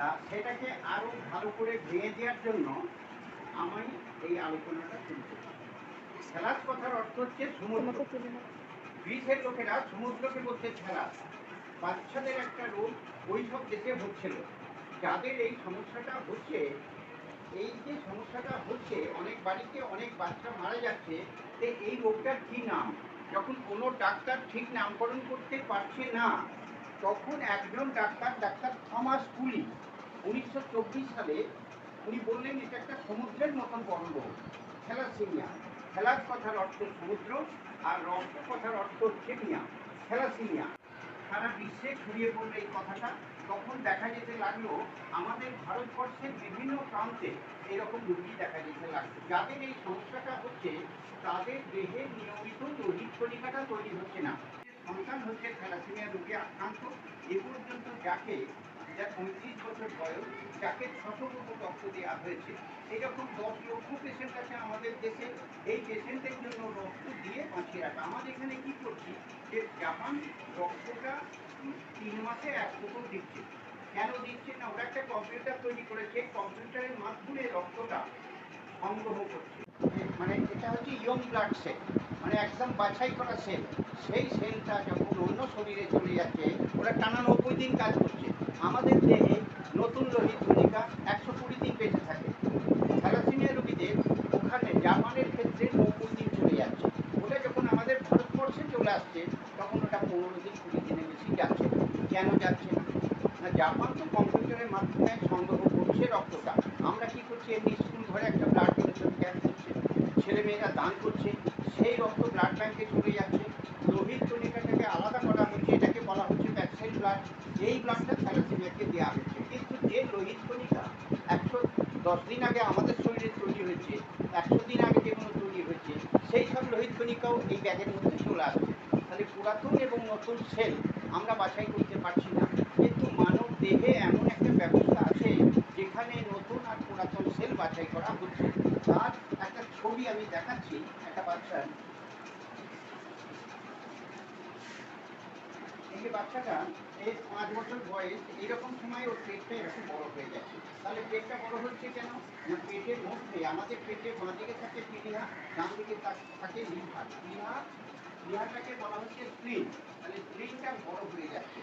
তা সেটাকে আরও ভালো করে ভেঙে দেওয়ার জন্য আমি এই আলোচনাটা শুরু করি খেলার কথার অর্থ হচ্ছে সমুদ্র। গ্রিসের লোকেরা সমুদ্রকে বলতে খেলা। বাচ্চাদের একটা রোগ ওই সব দেশে হচ্ছিল। যাদের এই সমস্যাটা হচ্ছে, এই যে সমস্যাটা হচ্ছে, অনেক বাড়িতে অনেক বাচ্চা মারা যাচ্ছে, তো এই রোগটার কি নাম? যখন কোনো ডাক্তার ঠিক নামকরণ করতে পারছে না, তখন একজন ডাক্তার ডাক্তার থমাস পুলি উনিশশো চব্বিশ সালে উনি বললেন এটা একটা সমুদ্রের মতন বড় রোগ থ্যালাসেমিয়া কথার অর্থ সমুদ্র, আর রক্ত কথার অর্থ হচ্ছে মিয়া। থ্যালাসেমিয়া সারা বিশ্বে ছড়িয়ে পড়ল এই কথাটা। তখন দেখা যেতে লাগল, আমাদের ভারতবর্ষের বিভিন্ন প্রান্তে এরকম রুগী দেখা যেতে লাগল যাদের এই সমস্যাটা হচ্ছে, তাদের দেহে নিয়মিত দৈহিক কণিকাটা তৈরি হচ্ছে না। সন্তান হচ্ছে থ্যালাসেমিয়া রোগে আক্রান্ত। এ পর্যন্ত যাকে যার পঁয়ত্রিশ বছর বয়স, যাকে ছশো গ্রুপ রক্ত দেওয়া হয়েছে এইরকম দশ লক্ষ পেশেন্ট আছে আমাদের দেশে। এই পেশেন্টের জন্য রক্ত দিয়ে বাঁচিয়ে রাখা। আমাদের এখানে কি করছি যে জাপান রক্তটা তিন মাসে এক ফোটো দিচ্ছে। কেন দিচ্ছে না? ওরা একটা কম্পিউটার তৈরি করেছে। কম্পিউটারের মাধ্যমে রক্তটা সংগ্রহ করছে। মানে এটা হচ্ছে ইয়ং ব্লাড মানে একদম বাছাই করা সেল। সেই সেলটা যখন অন্য শরীরে চলে যাচ্ছে, ওরা টানা নব্বই দিন কাজ করছে। আমাদের দেহে নতুন লোহিত কণিকা একশো কুড়ি দিন বেঁচে থাকে। থ্যালাসেমিয়া রোগীদের ওখানে জাপানের ক্ষেত্রে নব্বই দিন চলে যাচ্ছে। ওটা যখন আমাদের ভারতবর্ষে চলে আসছে, তখন ওটা পনেরো দিন কুড়ি দিনে বেশি যাচ্ছে। কেন যাচ্ছে না? না, জাপান তো কম্পিউটারের মাধ্যমে সংগ্রহ করছে রক্তটা আমরা কি করছি? এমনি স্কুল ঘরে একটা ব্লাড ডোনেশন ক্যাম্প করছে। ছেলেমেয়েরা দান করছে, সেই রক্ত ব্লাড ব্যাংকে চলে যাচ্ছে। লোহিত কণিকাটাকে আলাদা করা হচ্ছে, এটাকে বলা হচ্ছে ভ্যাকসিন ব্লাড এই ব্লাডটা থ্যালাসেমিয়াকে দেওয়া হচ্ছে কিন্তু যে লোহিত কণিকা একশো দশ দিন আগে আমাদের শরীরে তৈরি হয়েছে, একশো দিন আগে যেগুলো তৈরি হয়েছে, সেই সব লোহিত কণিকাও এই ব্যাগের মধ্যে চলে আসছে। তাহলে পুরাতন এবং নতুন সেল আমরা বাছাই করতে পারছি না। কিন্তু মানব দেহে এমন একটা ব্যবস্থা আছে, যেখানে নতুন আর পুরাতন সেল বাছাই করা হচ্ছে। তার একটা ছবি আমি দেখাচ্ছি, একটা বাচ্চার এই যে বাচ্চাটা এই পাঁচ বছর বয়স, এইরকম সময় ওর পেটটা এরকম বড় হয়ে যাচ্ছে তাহলে পেটটা বড় হচ্ছে কেন? না, পেটের মধ্যে, আমাদের পেটে বাঁ দিকে থাকে প্লিহা ডান দিকে থাকে লিভার। লিভার, লিভারটাকে বলা হচ্ছে স্প্লিন তাহলে স্প্লিনটা বড় হয়ে যাচ্ছে।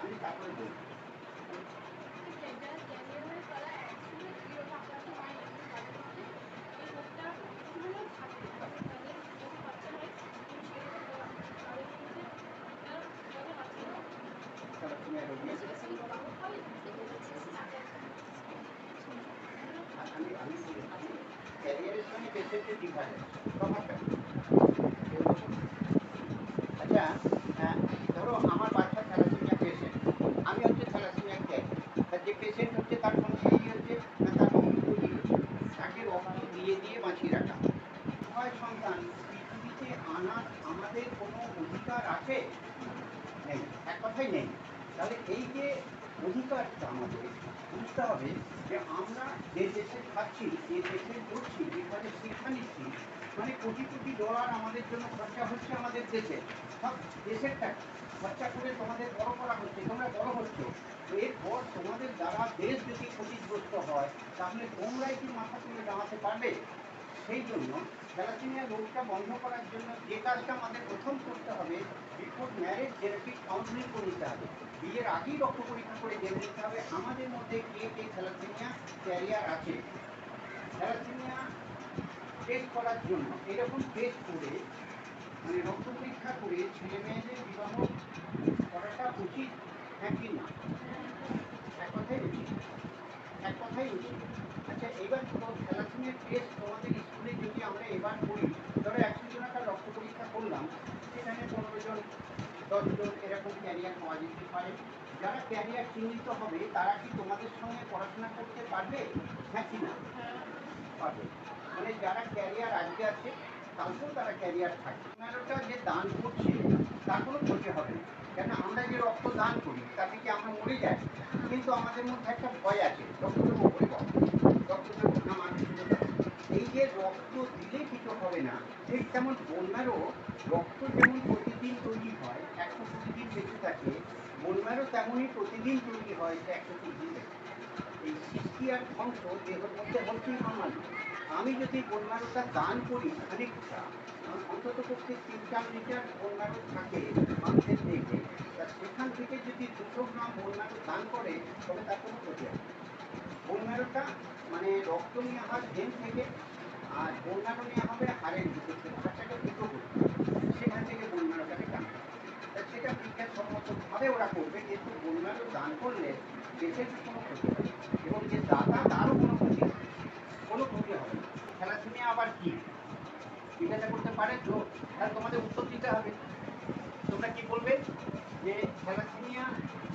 আমি তারপরে বলব। তাহলে তুমি আর রোগী- আমি আমি বলি, আমি ক্যারিয়ারের সঙ্গে পেশেন্টের ডিফারেন্স তফাৎটা কি? আচ্ছা আহ, ধরো আমার বাচ্চা থ্যালাসেমিয়া পেশেন্ট আমি হচ্ছে থ্যালাসেমিয়া ক্যারিয়ার যে পেশেন্ট হচ্ছে তার কোনো এই হচ্ছে না তার রক্ত তৈরি হচ্ছে তাকে রক্ত দিয়ে দিয়ে বাঁচিয়ে রাখা হয় সন্তান পৃথিবীতে আনার আমাদের কোনো অধিকার আছে নেই এক কথাই নেই তাহলে এই যে অধিকারটা আমাদের বুঝতে হবে যে আমরা যে দেশে খাচ্ছি যে দেশে করছি যেখানে শিক্ষা নিচ্ছি মানে কোটি কোটি ডলার আমাদের জন্য খরচা হচ্ছে আমাদের দেশে। সব দেশের টাকা খরচা করে তোমাদের বড় করা হচ্ছে, তোমরা বড় হচ্ছ। এরপর তোমাদের দ্বারা দেশ যদি ক্ষতিগ্রস্ত হয়, তাহলে তোমরাই কি মাথা তুলে দাঁড়াতে পারবে? সেই জন্য থ্যালাসেমিয়া রোগটা বন্ধ করার জন্য যে কাজটা আমাদের প্রথম করতে হবে বিফোর ম্যারেজ জেনেটিক কাউন্সিলিং করে নিতে হবে। বিয়ের আগেই রক্ত পরীক্ষা করে জেনে নিতে হবে, আমাদের মধ্যে কে কে থ্যালাসেমিয়া ক্যারিয়ার আছে। থ্যালাসেমিয়া টেস্ট করার জন্য এরকম টেস্ট করে মানে রক্ত পরীক্ষা করে ছেলে মেয়েদের বিবাহ করাটা উচিত হ্যাঁ কি না? এক কথাই উচিত। এক কথাই উচিত। আচ্ছা এবার তো থ্যালাসেমিয়ার টেস্ট তোমাদের স্কুলে যদি আমরা এবার করি ধরো একশো জনের রক্ত পরীক্ষা করলাম সেখানে পনেরো জন দশজন এরকম ক্যারিয়ার পাওয়া যেতে পারে। যারা ক্যারিয়ার চিহ্নিত হবে, তারা কি তোমাদের সঙ্গে পড়াশোনা করতে পারবে? হ্যাঁ কি না? পারবে। মানে যারা ক্যারিয়ার আজকে আছে কালকেও তারা ক্যারিয়ার থাকে পনেরোটা যে দান করছে, তার কোনো ক্ষতি হবে কেন? আমরা যে রক্ত দান করি, তাতে কি আমরা মরে যাই? কিন্তু আমাদের মধ্যে একটা ভয় আছে রক্ত দেবো করে বল না এই যে রক্ত দিলে কিছু হবে না, ঠিক তেমন বন্যারও রক্ত যেমন প্রতিদিন তৈরি হয় থাকে বোনম্যারও তেমনই প্রতিদিন তৈরি হয় যে একশো ডিগ্রি এই সৃষ্টি আর ধ্বংস দেহের মধ্যে হচ্ছেই নর্মালি আমি যদি বোনম্যারোটা দান করি খানিকটা অন্তত পক্ষে তিন চার লিটার বোনম্যারো থাকে মানুষের দেহে তা সেখান থেকে যদি দুশো গ্রাম বোনম্যারো দান করে, তবে তার কোনো ক্ষতি হবে না। বোনম্যারোটা মানে রক্ত নিয়ে হয় ভেন থেকে, আর বোনম্যারো নিয়ে হবে হাড়ের থেকে হাড়টাকে দুটো করতে। সেখান থেকে বোনম্যারোটাকে দান। তা সেটা বিজ্ঞানসম্মতভাবে ওরা করবে, কিন্তু বোনম্যারো দান করলে দেশের কোনো ক্ষতি হবে এবং যে দাতা, তারও কোনো ক্ষতি কোনো ক্ষতি হবে থ্যালাসেমিয়া আবার কি? জিজ্ঞাসা করতে পারে, তো তাহলে তোমাদের উত্তর দিতে হবে। তোমরা কি বলবে? যে থ্যালাসেমিয়া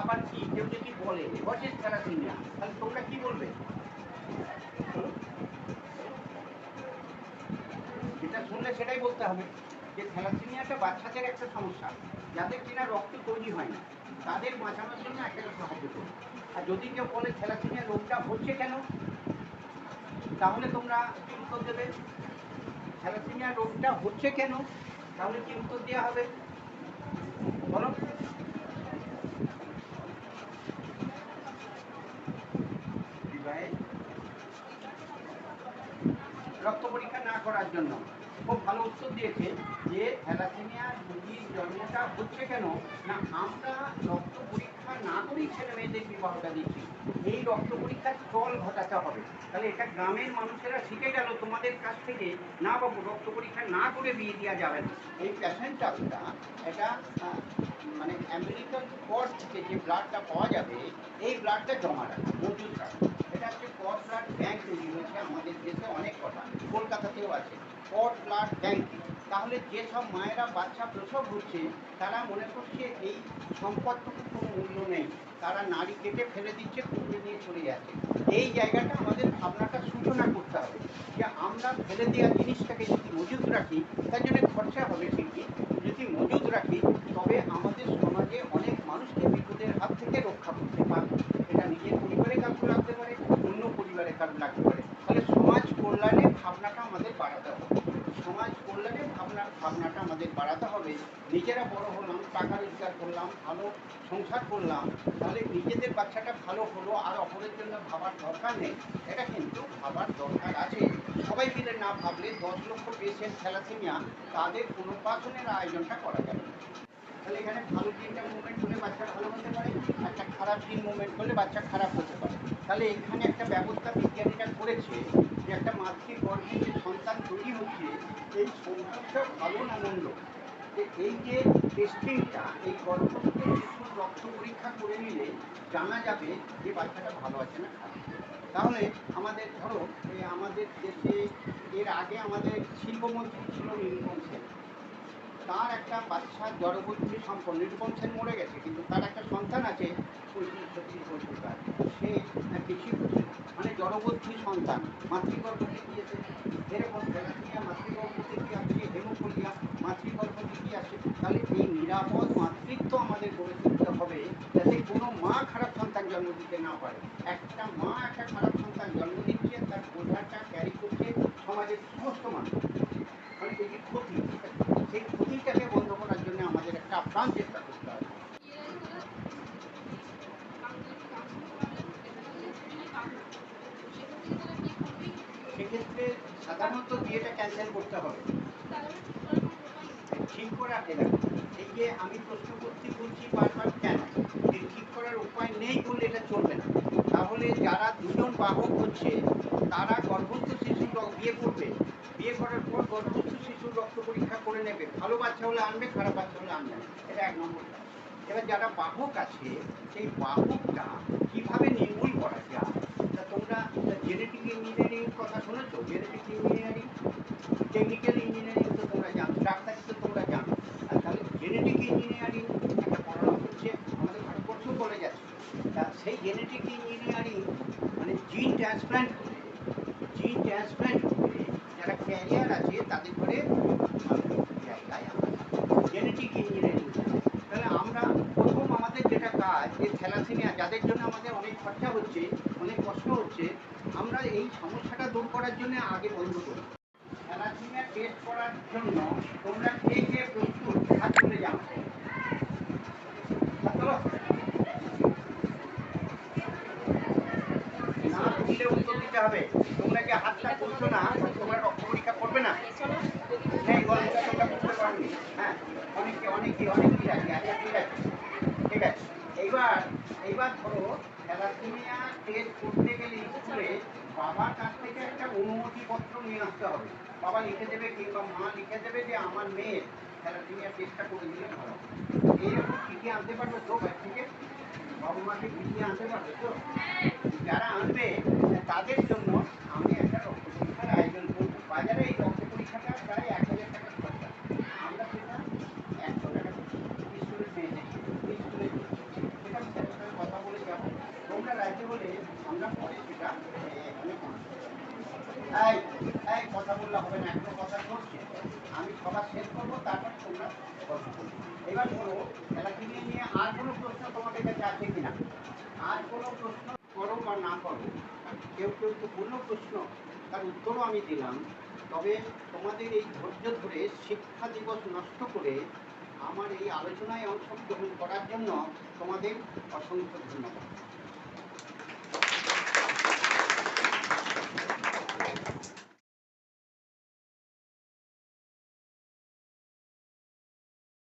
আবার কি? কেউ যদি বলে হোয়াট ইজ তাহলে তোমরা কি বলবে? যেটা শুনলে সেটাই বলতে হবে যে থ্যালাসেমিয়াটা বাচ্চাদের একটা সমস্যা। যাদের কিনা রক্ত তৈরি হয় না, তাদের বাঁচানোর জন্য একটা সাহায্য করবে আর যদি কেউ বলে থ্যালাসেমিয়া রোগটা হচ্ছে কেন, তাহলে তোমরা কি উত্তর দেবে? থ্যালাসেমিয়া রোগটা হচ্ছে কেন, তাহলে কি উত্তর দেওয়া হবে? বলো। রক্ত পরীক্ষা না করার জন্য। খুব ভালো উত্তর দিয়েছে যে থ্যালাসেমিয়া রোগীর জন্মটা হচ্ছে কেন, না আমরা রক্ত পরীক্ষা না করেই ছেলে মেয়েদের বিবাহটা দিচ্ছি? এই রক্ত পরীক্ষার ফল ঘটাতে হবে। তাহলে এটা গ্রামের মানুষেরা শিখে গেল, তোমাদের কাছ থেকে, না বাবু, রক্ত পরীক্ষা না করে বিয়ে দেওয়া যাবে না। এই প্যাশেন্টটা এটা মানে আমেরিকান কর থেকে যে ব্লাডটা পাওয়া যাবে, এই ব্লাডটা জমা রাখা, মজুদ রাখা। হচ্ছে কট ব্লাড ব্যাংক তৈরি হয়েছে আমাদের দেশে অনেক কথা কলকাতাতেও আছে। কট ব্লাড ব্যাংক। তাহলে যেসব মায়েরা বাচ্চা প্রসব হচ্ছে, তারা মনে করছে এই সম্পদটুকু কোনো মূল্য নেই। তারা নারী কেটে ফেলে দিচ্ছে, কুকুরে নিয়ে চলে যাচ্ছে। এই জায়গাটা আমাদের ভাবনাটা সূচনা করতে হবে যে আমরা ফেলে দেওয়া জিনিসটাকে যদি মজুদ রাখি, তার জন্য খরচা হবে ঠিকই। যদি মজুদ রাখি, তবে আমাদের সমাজে অনেক মানুষকে বিপদের হাত থেকে রক্ষা করতে পারবে এটা নিজের পরিবারে কারও লাগতে পারে অন্য পরিবারে কারও লাগতে পারে তাহলে সমাজ কল্যাণে ভাবনাটা আমাদের বাড়াতে হবে সমাজ ভাবনা ভাবনাটা আমাদের বাড়াতে হবে। নিজেরা বড় হলাম, টাকা রোজগার করলাম, ভালো সংসার করলাম, তাহলে নিজেদের বাচ্চাটা ভালো হলো, আর অপরের জন্য ভাবার দরকার নেই। এটা কিন্তু ভাবার দরকার আছে। সবাই মিলে না ভাবলে দশ লক্ষ পেশেন্ট থ্যালাসেমিয়া, তাদের পুনর্বাসনের আয়োজনটা করা যাবে। তাহলে এখানে ভালো তিনটা মুভমেন্ট হলে বাচ্চা ভালো হতে পারে, একটা খারাপ তিন মুভমেন্ট হলে বাচ্চা খারাপ হতে পারে। তাহলে এখানে একটা ব্যবস্থা বিজ্ঞানীরা করেছে যে একটা মাতৃ গর্ভে যে সন্তান তৈরি হচ্ছে, এই সন্তানটা ভালো না মন্দ? যে এই যে টেস্টিংটা এই গর্ভস্থ শিশুর রক্ত পরীক্ষা করে নিলে জানা যাবে যে বাচ্চাটা ভালো আছে না খারাপ। তাহলে আমাদের ধরো আমাদের দেশে এর আগে আমাদের শিল্পমন্ত্রী ছিল নীলকম সেন। তার একটা বাচ্চা জড়বুদ্ধি সম্পন্ন নিরূপম সেন মরে গেছে, কিন্তু তার একটা সন্তান আছে সে মানে জড়বুদ্ধি সন্তান মাতৃগর্ভতে গিয়েছে। এরকম থ্যালাসেমিয়া মাতৃগর্ভতে কি আছে হেমোফোলিয়া মাতৃগর্ভতে কি আছে তাহলে এই নিরাপদ মাতৃত্ব আমাদের গড়ে তুলতে হবে, যাতে কোনো মা খারাপ সন্তান জন্ম দিতে না পারে। একটা মা একটা খারাপ সন্তান জন্ম দিচ্ছে তার বোঝাটা ক্যারি করছে সমাজের সমস্ত মানুষ মানে এই যে ক্ষতি সেই ক্ষতিটাকে বন্ধ করার জন্য আমাদের একটা আপ্রাণ চেষ্টা করতে হবে সেক্ষেত্রে সাধারণত বিয়েটা ক্যান্সেল করতে হবে আমি প্রশ্ন করছি, বলছি বারবার কেন? এই ঠিক করার উপায় নেই বলে এটা চলবে না। তাহলে যারা দুজন বাহক হচ্ছে, তারা গর্ভস্থ রক- বিয়ে করবে। বিয়ে করার পর গর্ভস্থ শিশুর রক্ত পরীক্ষা করে নেবে। ভালো বাচ্চা হলে আনবে, খারাপ বাচ্চা হলে আনবে এটা এক নম্বর। এবার যারা বাহক আছে, সেই বাহকটা কীভাবে নির্মূল করা যায়? তা তোমরা জেনেটিক ইঞ্জিনিয়ারিং কথা শুনেছো? জেনেটিক ইঞ্জিনিয়ারিং আমাদের অনেক খরচা হচ্ছে, অনেক কষ্ট হচ্ছে, আমরা এই সমস্যাটা দূর করার জন্য আগে বন্ধ করি। খেলাধুলা টেস্ট করার জন্য তোমরা কে কে প্রস্তুত হাত তুলে যাও। উত্তর দিতে হবে। তোমরা কি হাতটা করছ না, তোমরা রক্ত পরীক্ষা করবে না? হ্যাঁ গল্পটা হ্যাঁ অনেকে অনেকে অনেক ঠিক আছে। ঠিক আছে। এইবার এইবার ধরো থ্যালাসেমিয়া টেস্ট করতে গেলে স্কুলে বাবার কাছ থেকে একটা অনুমতিপত্র নিয়ে আসতে হবে বাবা লিখে দেবে কিংবা মা লিখে দেবে যে আমার মেয়ের থ্যালাসেমিয়া টেস্টটা করে দিলে ভালো। এইরকম চিঠি আনতে পারবে তো থেকে বাবা মাকে চিঠি আনতে পারবে তো যারা আনবে তাদের জন্য আমি একটা রক্ত পরীক্ষার আয়োজন করব বাজারে এই রক্ত পরীক্ষাটা প্রায় এক হাজার টাকা খরচা আমরা সেটা একশো টাকা স্কুলের মেয়েদের স্কুলে সেটা আমি স্যারের সঙ্গে কথা বলে যাব তোমরা রাজি হলে আমরা পরে সেটা এ, এখানে পৌঁছাবো। এই এই কথা বললে হবে না এখনও কথা চলছে আমি সবার শেষ করব তারপর তোমরা কথা আর কোনো প্রশ্ন তোমাদের আর না করো কেউ কেউ তো কোনো প্রশ্ন তার উত্তরও আমি দিলাম তবে তোমাদের এই ধৈর্য ধরে শিক্ষা দিবস নষ্ট করে আমার এই আলোচনায় অংশগ্রহণ করার জন্য তোমাদের অসংখ্য ধন্যবাদ।